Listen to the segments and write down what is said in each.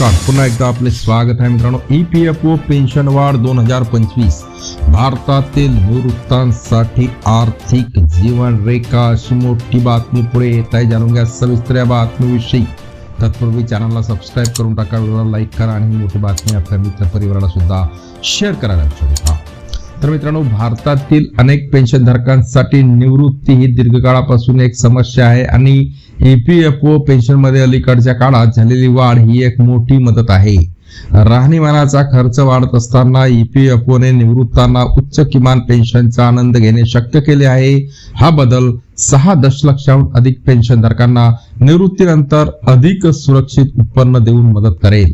नमस्कार. पुन्हा एकदा आपले स्वागत आहे मित्रांनो. E P F O pension वाढ दोन हजार पंचवीस. भारतातील निवृत्तांसाठी आर्थिक जीवन रेखा अशी मोठी बातमी पुढे येत आहे. जाणून घ्या सविस्तर या बातमीविषयी. तत्पूर्वी चॅनलला सबस्क्राईब करून टाका. व्हिडिओला लाईक करा आणि मोठी बातमी आपल्या मित्र परिवाराला सुद्धा शेअर करायला विसरू तर मित्रांनो भारतातील अनेक पेन्शनधारकांसाठी निवृत्ती ही दीर्घकाळापासून एक समस्या आहे आणि ईपीएफओ पेन्शनमध्ये अलीकडच्या काळात झालेली वाढ ही एक मोठी मदत आहे. राहणीमानाचा खर्च वाढत असताना ईपीएफओ ने निवृत्तांना उच्च किमान पेन्शनचा आनंद घेणे शक्य केले आहे. हा बदल सहा दशलक्षाहून अधिक पेन्शनधारकांना निवृत्तीनंतर अधिक सुरक्षित उत्पन्न देऊन मदत करेल.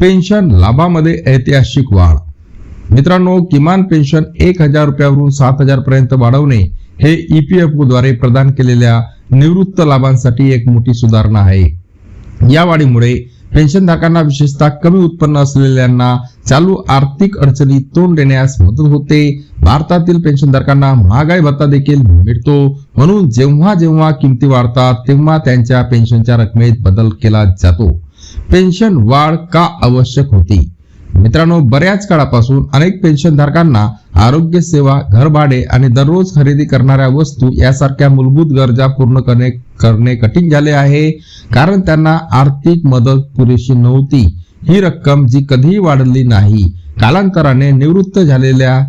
पेन्शन लाभामध्ये ऐतिहासिक वाढ. मित्रांनो किमान पेन्शन एक हजार रुपयावरून सात हजार पर्यंत वाढवणे हे ईपीएफओ द्वारे प्रदान केलेल्या निवृत्त लाभांसाठी एक मोठी सुधारणा आहे. या वाढीमुळे पेन्शनधारकांना विशेषतः कमी उत्पन्न असलेल्यांना चालू आर्थिक अडचणी तोंड देण्यास मदत होते. भारतातील पेन्शनधारकांना महागाई भत्ता देखील मिळतो. म्हणून जेव्हा जेव्हा किमती वाढतात तेव्हा त्यांच्या पेन्शनच्या रकमेत बदल केला जातो. पेन्शन वाढ का आवश्यक होती? मित्रांनो बऱ्याच काळापासून अनेक पेन्शनधारकांना आरोग्य सेवा घरभाडे आणि दररोज खरेदी करणाऱ्या वस्तू यासारख्या मूलभूत गरजा पूर्ण करणे करणे कठीण झाले आहे. कारण त्यांना आर्थिक मदत पुरेशी नव्हती. ही रक्कम जी कधीही वाढली नाही कालांतराने निवृत्त झालेल्या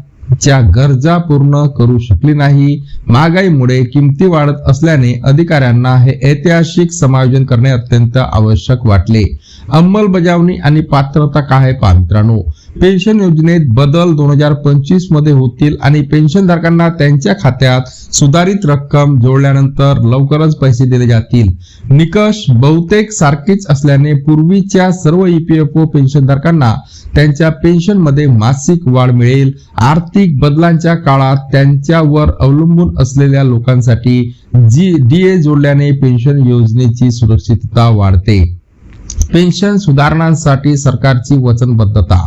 ज्या गरजा पूर्ण करू शकली नाही. महागाईमुळे किमती वाढत असल्याने अधिकाऱ्यांना हे ऐतिहासिक समायोजन करणे अत्यंत आवश्यक वाटले. अंमलबजावणी आणि पात्रता काय आहे मित्रांनो पेन्शन योजनेत बदल दोन हजार पंचवीसमध्ये होतील आणि पेन्शनधारकांना त्यांच्या खात्यात सुधारित रक्कम जोडल्यानंतर लवकरच पैसे दिले जातील. निकष बहुतेक सारखेच असल्याने पूर्वीच्या सर्व ईपीएफओ पेन्शनधारकांना त्यांच्या पेन्शनमध्ये मासिक वाढ मिळेल. आर्थिक बदलांच्या काळात त्यांच्यावर अवलंबून असलेल्या लोकांसाठी जी डीए जोडल्याने पेन्शन योजनेची सुरक्षितता वाढते. पेन्शन सुधारणांसाठी सरकारची वचनबद्धता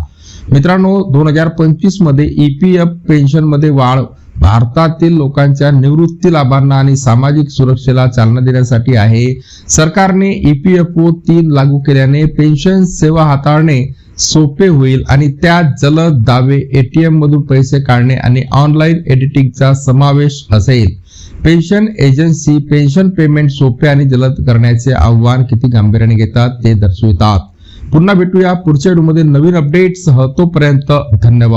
मित्रांनो दोन हजार पंचवीसमध्ये ईपीएफ पेन्शनमध्ये वाढ भारतातील लोकांच्या निवृत्ती लाभांना आणि सामाजिक सुरक्षेला चालना देण्यासाठी आहे. सरकारने ईपीएफओ तीन लागू केल्याने पेन्शन सेवा हाताळणे सोपे होईल आणि त्या जलद दावे एटीएम मधून पैसे काढणे आणि ऑनलाईन एडिटिंगचा समावेश असेल. पेन्शन एजन्सी पेन्शन पेमेंट सोपे आणि जलद करण्याचे आव्हान किती गांभीर्याने घेतात ते दर्शवितात. पुन्हा भेटूया पुढच्या व्हिडिओमध्ये नवीन अपडेटसह तोपर्यंत धन्यवाद.